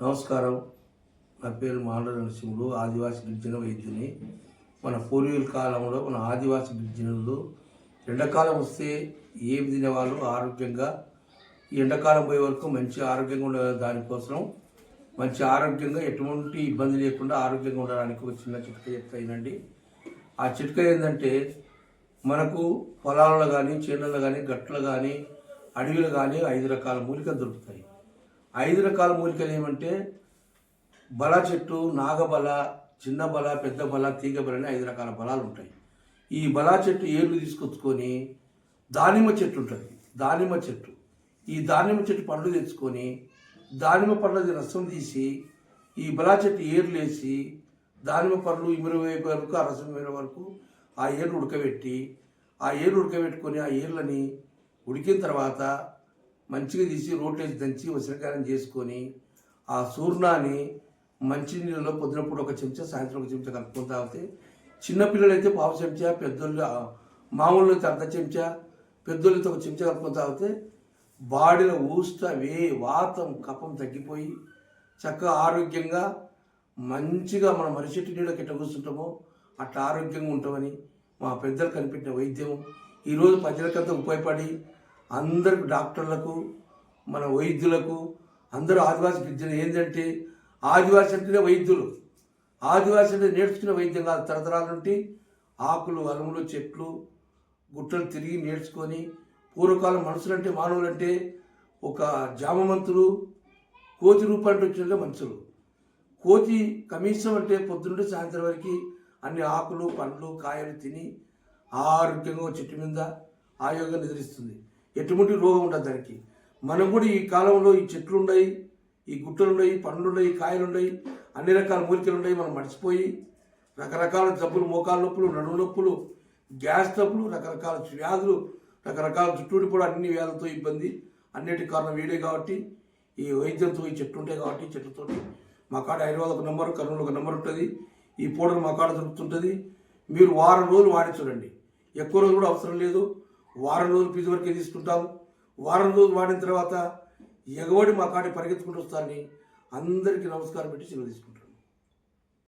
నమస్కారం. నా పేరు మాండ నరసింహుడు ఆదివాసి గిరిజన వైద్యుని. మన పూర్వీకుల కాలంలో మన ఆదివాసి గిరిజనులు ఎండాకాలం వస్తే ఏం తినేవాళ్ళు? ఆరోగ్యంగా ఈ ఎండాకాలం పోయే వరకు మంచి ఆరోగ్యంగా ఉండే దానికోసం మంచి ఆరోగ్యంగా ఎటువంటి ఇబ్బంది లేకుండా ఆరోగ్యంగా ఉండడానికి ఒక చిన్న చిట్క చెప్తాయినండి ఆ చిట్క ఏంటంటే మనకు పొలాలలో కానీ చేనులలో కానీ గట్లలో కానీ అడవిలో కానీ ఐదు రకాల మూలికలు దొరుకుతాయి. ఐదు రకాల మూలికలు ఏమంటే బల చెట్టు నాగబల చిన్న బల పెద్ద బల తీగ బల అని ఐదు రకాల బలాలు ఉంటాయి. ఈ బలా చెట్టు ఏళ్ళు తీసుకొచ్చుకొని దానిమ్మ చెట్టు ఉంటుంది. దానిమ్మ చెట్టు. ఈ దానిమ్మ చెట్టు పండ్లు తెచ్చుకొని దానిమ్మ పండ్లది రసం తీసి ఈ బలా చెట్టు ఏర్లు వేసి దానిమ్మ పండ్లు ఇమిరి వరకు ఆ రసం ఇమిరే వరకు ఆ ఏర్లు ఉడకబెట్టి ఆ ఏర్లు ఉడకబెట్టుకొని ఆ ఏర్లని ఉడికిన తర్వాత మంచిగా తీసి రోట్లేసి దంచి ఉసిరికాయలు చేసుకొని ఆ చూర్ణాన్ని మంచినీళ్ళలో పొద్దునప్పుడు ఒక చెంచా సాయంత్రం ఒక చెంచా కలుపుకొని తాగితే చిన్నపిల్లలు అయితే పావు చెంచా పెద్దోళ్ళు మామూలు అయితే అర్ధ చెంచా పెద్దోళ్ళతో ఒక చెంచా కలుపుకొని తాగితే బాడీలో ఊష్ట వే వాతం కపం తగ్గిపోయి చక్కగా ఆరోగ్యంగా మంచిగా మన మరిచెట్టు నీళ్ళకి ఎట్లా కూర్చుంటామో అట్లా ఆరోగ్యంగా ఉంటామని మా పెద్దలు కనిపెట్టిన వైద్యం. ఈరోజు ప్రజలకంతా ఉపయోగపడి అందరికి డాక్టర్లకు మన వైద్యులకు అందరూ ఆదివాసీ విద్యను ఏంటంటే ఆదివాసీ అంటేనే వైద్యులు. ఆదివాసీ అంటే నేర్చుకునే వైద్యం కాదు తరతరాల నుండి ఆకులు అలములు చెట్లు గుట్టలు తిరిగి నేర్చుకొని పూర్వకాలం మనుషులంటే మానవులంటే ఒక జామమంతులు కోతి రూపాయలు వచ్చిన మనుషులు. కోతి కనీసం అంటే పొద్దున్నే సాయంత్రం వరకు అన్ని ఆకులు పండ్లు కాయలు తిని ఆరోగ్యంగా చెట్టు మీద ఆయోగంగా నిద్రిస్తుంది ఎటువంటి రోగం ఉండదు దానికి. మనం కూడా ఈ కాలంలో ఈ చెట్లు ఉన్నాయి ఈ గుట్టలు ఉన్నాయి పండ్లు ఉన్నాయి కాయలు ఉన్నాయి అన్ని రకాల మూలికలు ఉన్నాయి మనం మర్చిపోయి రకరకాల జబ్బులు మోకాలు నొప్పులు నడుము నొప్పులు గ్యాస్ నొప్పులు రకరకాల వ్యాధులు రకరకాల చుట్టూడి కూడా అన్ని వ్యాధులతో ఇబ్బంది. అన్నిటి కారణం వీడే కాబట్టి ఈ వైద్యంతో ఈ చెట్టు ఉంటాయి కాబట్టి ఈ మా కాడ హైదరాబాద్ ఒక నెంబర్ కర్నూలు ఒక నెంబర్ ఉంటుంది. ఈ పౌడర్ మా కాడ దొరుకుతుంటుంది. మీరు వారం రోజులు వాడి చూడండి. ఎక్కువ రోజులు కూడా అవసరం లేదు. వారం రోజులు ఫీజు వరకే తీసుకుంటాం. వారం రోజులు వాడిన తర్వాత ఎగబడి మా కాడి పరిగెత్తుకుంటూ వస్తారని అందరికీ నమస్కారం పెట్టి సెలవు తీసుకుంటాం